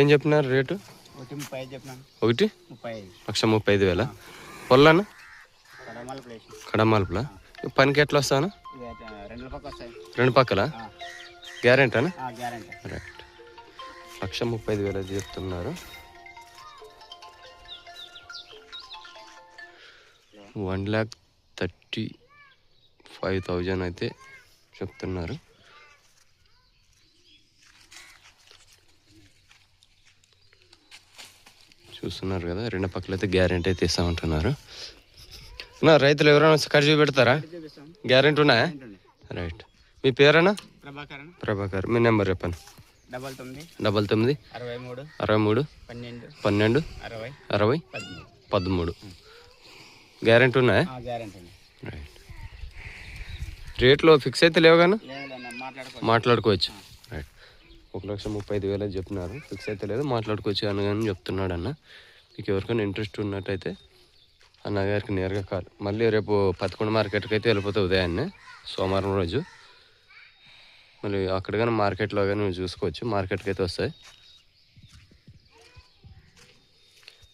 ఏం చెప్పినారు రేటు? ఒకటి ముప్పై ఐదు చెప్పినాను. ఒకటి? ముప్పై ఐదు. లక్ష ముప్పై ఐదు వేల. పొల్లానా కడమల ప్లేస్ కడమాలపుల? పనికి ఎట్లా వస్తాను రెండు పక్కల? గ్యారెంటానా గ్యారంటీ రైట్ లక్ష ముప్పై ఐదు వేలు చెప్తున్నారు. One lakh thirty five thousand అయితే చెప్తున్నారు. చూస్తున్నారు కదా. రెండు పక్కల అయితే గ్యారెంటీ అయితే ఇస్తామంటున్నారు. నా రైతులు ఎవరైనా వచ్చి ఖర్చు పెడతారా? గ్యారెంటీ ఉన్నాయా? రైట్ మీ పేరేనా ప్రభాకర్. మీ నెంబర్ చెప్పండి. డబల్ తొమ్మిది. డబల్ తొమ్మిది. అరవై మూడు. అరవై మూడు. పన్నెండు. పన్నెండు. అరవై. అరవై. పదమూడు. గ్యారెంటీ ఉన్నాయా? రైట్ రేట్లో ఫిక్స్ అయితే లేవు కానీ మాట్లాడుకోవచ్చు. ఒక లక్ష ముప్పై ఐదు వేలు చెప్తున్నారు ఫిక్స్ అయితే లేదు మాట్లాడుకోవచ్చు అని చెప్తున్నాడు అన్న. మీకు ఎవరికైనా ఇంట్రెస్ట్ ఉన్నట్టయితే అన్న గారికి నేరుగా కాల్. మళ్ళీ రేపు పదకొండు మార్కెట్కి అయితే వెళ్ళిపోతే ఉదయాన్నే సోమవారం రోజు. మళ్ళీ అక్కడ కానీ మార్కెట్లో కానీ నువ్వు చూసుకోవచ్చు మార్కెట్కి అయితే వస్తాయి.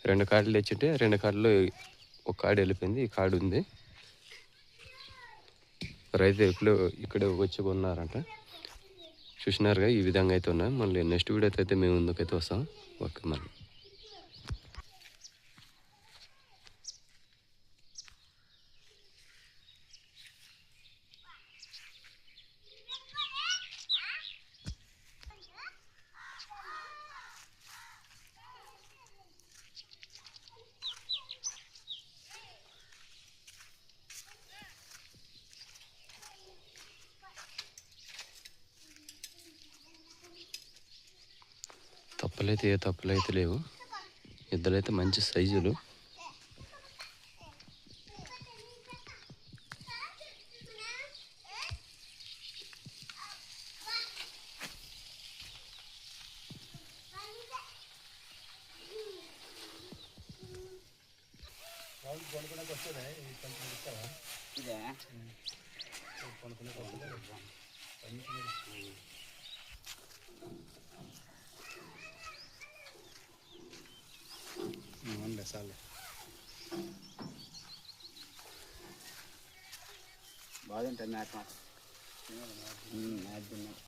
రెండు కార్డులు తెచ్చింటే రెండు కార్డులు ఒక కార్డు వెళ్ళిపోయింది ఈ కార్డు ఉంది. రైతు ఇప్పుడు ఇక్కడే వచ్చి కొన్నారంట. చూసినారుగా ఈ విధంగా అయితే ఉన్నాయి మళ్ళీ నెక్స్ట్ వీడియోతో అయితే మేము ముందుకైతే వస్తాం. ఓకే మళ్ళీ. తప్పులైతే ఏ తప్పులైతే లేవు. ఇద్దరైతే మంచి సైజులు. ఇదే. అవునులే చాలు బాగుంటుంది మ్యాచ్ మ్యాచ్ తిన్నాం